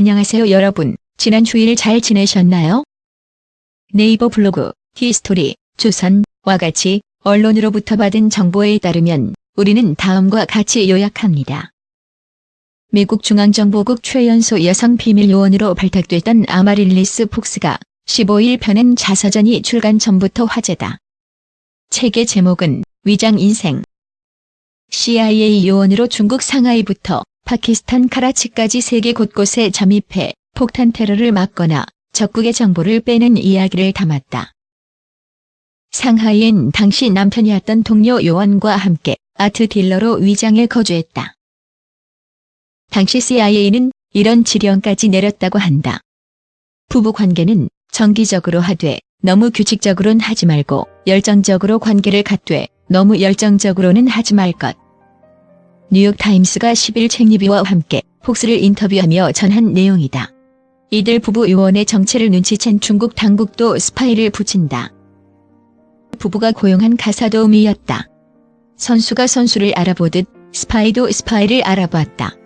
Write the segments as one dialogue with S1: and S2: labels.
S1: 안녕하세요 여러분. 지난 주일 잘 지내셨나요? 네이버 블로그, 히스토리, 조선과 같이 언론으로부터 받은 정보에 따르면 우리는 다음과 같이 요약합니다. 미국 중앙정보국 최연소 여성 비밀 요원으로 발탁됐던 아마릴리스 폭스가 15일 펴낸 자서전이 출간 전부터 화제다. 책의 제목은 위장 인생. CIA 요원으로 중국 상하이부터 파키스탄 카라치까지 세계 곳곳에 잠입해 폭탄 테러를 막거나 적국의 정보를 빼는 이야기를 담았다. 상하이엔 당시 남편이었던 동료 요원과 함께 아트 딜러로 위장에 거주했다. 당시 CIA는 이런 지령까지 내렸다고 한다. 부부 관계는 정기적으로 하되 너무 규칙적으로는 하지 말고 열정적으로 관계를 갖되 너무 열정적으로는 하지 말 것. 뉴욕타임스가 10일 책리비와 함께 폭스를 인터뷰하며 전한 내용이다. 이들 부부 요원의 정체를 눈치챈 중국 당국도 스파이를 붙인다. 부부가 고용한 가사도우미였다. 선수가 선수를 알아보듯 스파이도 스파이를 알아봤다.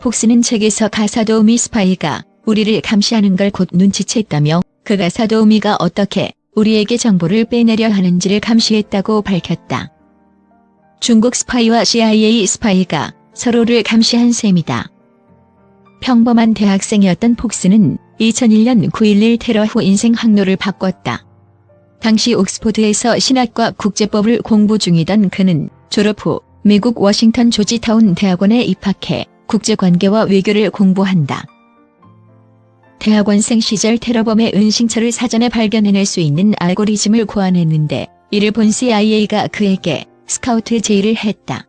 S1: 폭스는 책에서 가사도우미 스파이가 우리를 감시하는 걸 곧 눈치챘다며 그 가사도우미가 어떻게 우리에게 정보를 빼내려 하는지를 감시했다고 밝혔다. 중국 스파이와 CIA 스파이가 서로를 감시한 셈이다. 평범한 대학생이었던 폭스는 2001년 9.11 테러 후 인생 항로를 바꿨다. 당시 옥스포드에서 신학과 국제법을 공부 중이던 그는 졸업 후 미국 워싱턴 조지타운 대학원에 입학해 국제관계와 외교를 공부한다. 대학원생 시절 테러범의 은신처를 사전에 발견해낼 수 있는 알고리즘을 고안했는데 이를 본 CIA가 그에게 스카우트 제의를 했다.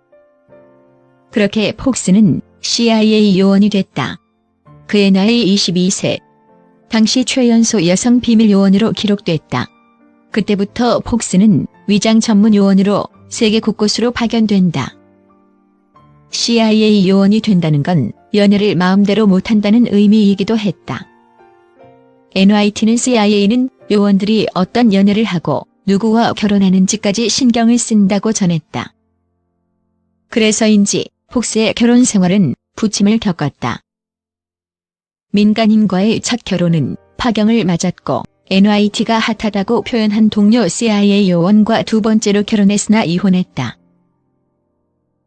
S1: 그렇게 폭스는 CIA 요원이 됐다. 그의 나이 22세. 당시 최연소 여성 비밀 요원으로 기록됐다. 그때부터 폭스는 위장 전문 요원으로 세계 곳곳으로 파견된다. CIA 요원이 된다는 건 연애를 마음대로 못한다는 의미이기도 했다. NYT는 CIA는 요원들이 어떤 연애를 하고 누구와 결혼하는지까지 신경을 쓴다고 전했다. 그래서인지 폭스의 결혼 생활은 부침을 겪었다. 민간인과의 첫 결혼은 파경을 맞았고 NYT가 핫하다고 표현한 동료 CIA 요원과 두 번째로 결혼했으나 이혼했다.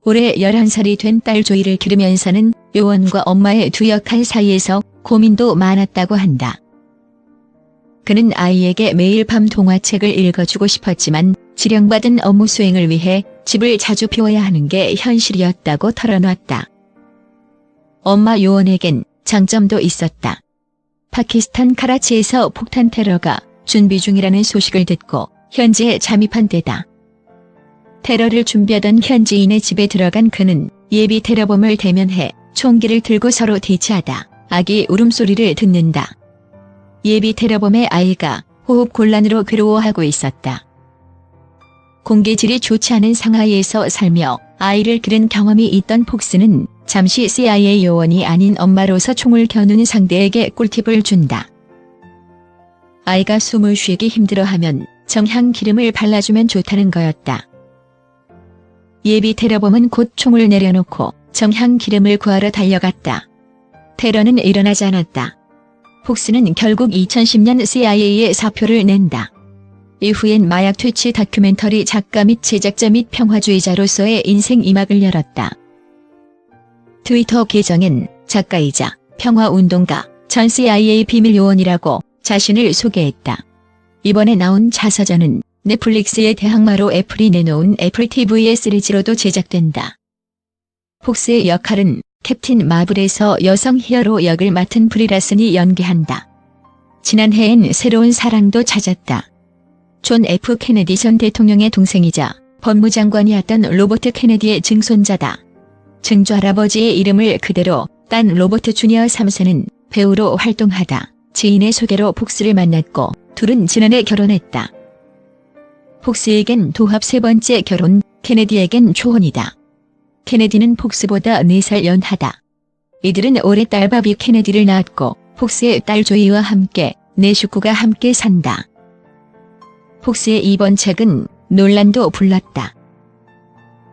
S1: 올해 11살이 된 딸 조이를 기르면서는 요원과 엄마의 두 역할 사이에서 고민도 많았다고 한다. 그는 아이에게 매일 밤 동화책을 읽어주고 싶었지만 지령받은 업무 수행을 위해 집을 자주 비워야 하는 게 현실이었다고 털어놨다. 엄마 요원에겐 장점도 있었다. 파키스탄 카라치에서 폭탄 테러가 준비 중이라는 소식을 듣고 현지에 잠입한 데다. 테러를 준비하던 현지인의 집에 들어간 그는 예비 테러범을 대면해 총기를 들고 서로 대치하다 아기 울음소리를 듣는다. 예비 테러범의 아이가 호흡 곤란으로 괴로워하고 있었다. 공기질이 좋지 않은 상하이에서 살며 아이를 기른 경험이 있던 폭스는 잠시 CIA 요원이 아닌 엄마로서 총을 겨누는 상대에게 꿀팁을 준다. 아이가 숨을 쉬기 힘들어하면 정향 기름을 발라주면 좋다는 거였다. 예비 테러범은 곧 총을 내려놓고 정향 기름을 구하러 달려갔다. 테러는 일어나지 않았다. 폭스는 결국 2010년 CIA에 사표를 낸다. 이후엔 마약 퇴치 다큐멘터리 작가 및 제작자 및 평화주의자로서의 인생 이막을 열었다. 트위터 계정엔 작가이자 평화운동가 전 CIA 비밀 요원이라고 자신을 소개했다. 이번에 나온 자서전은 넷플릭스의 대항마로 애플이 내놓은 애플 TV의 시리즈로도 제작된다. 폭스의 역할은 캡틴 마블에서 여성 히어로 역을 맡은 브리라슨이 연기한다. 지난해엔 새로운 사랑도 찾았다. 존 F. 케네디 전 대통령의 동생이자 법무장관이었던 로버트 케네디의 증손자다. 증조 할아버지의 이름을 그대로 딴 로버트 주니어 3세는 배우로 활동하다 지인의 소개로 폭스를 만났고 둘은 지난해 결혼했다. 폭스에겐 도합 세 번째 결혼, 케네디에겐 초혼이다. 케네디는 폭스보다 4살 연하다. 이들은 올해 딸 바비 케네디를 낳았고 폭스의 딸 조이와 함께 네 식구가 함께 산다. 폭스의 이번 책은 논란도 불렀다.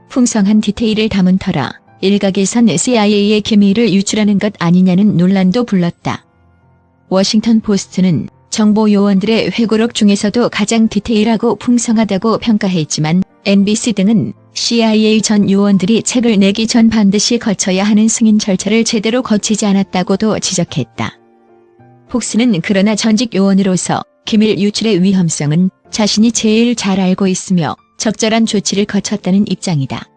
S1: 풍성한 디테일을 담은 터라 일각에선 CIA의 기밀을 유출하는 것 아니냐는 논란도 불렀다. 워싱턴 포스트는 정보 요원들의 회고록 중에서도 가장 디테일하고 풍성하다고 평가했지만 NBC 등은 CIA 전 요원들이 책을 내기 전 반드시 거쳐야 하는 승인 절차를 제대로 거치지 않았다고도 지적했다. 폭스는 그러나 전직 요원으로서 기밀 유출의 위험성은 자신이 제일 잘 알고 있으며 적절한 조치를 거쳤다는 입장이다.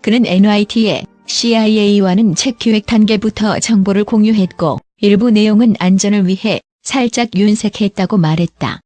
S1: 그는 NYT에 CIA와는 책 기획 단계부터 정보를 공유했고 일부 내용은 안전을 위해 살짝 윤색했다고 말했다.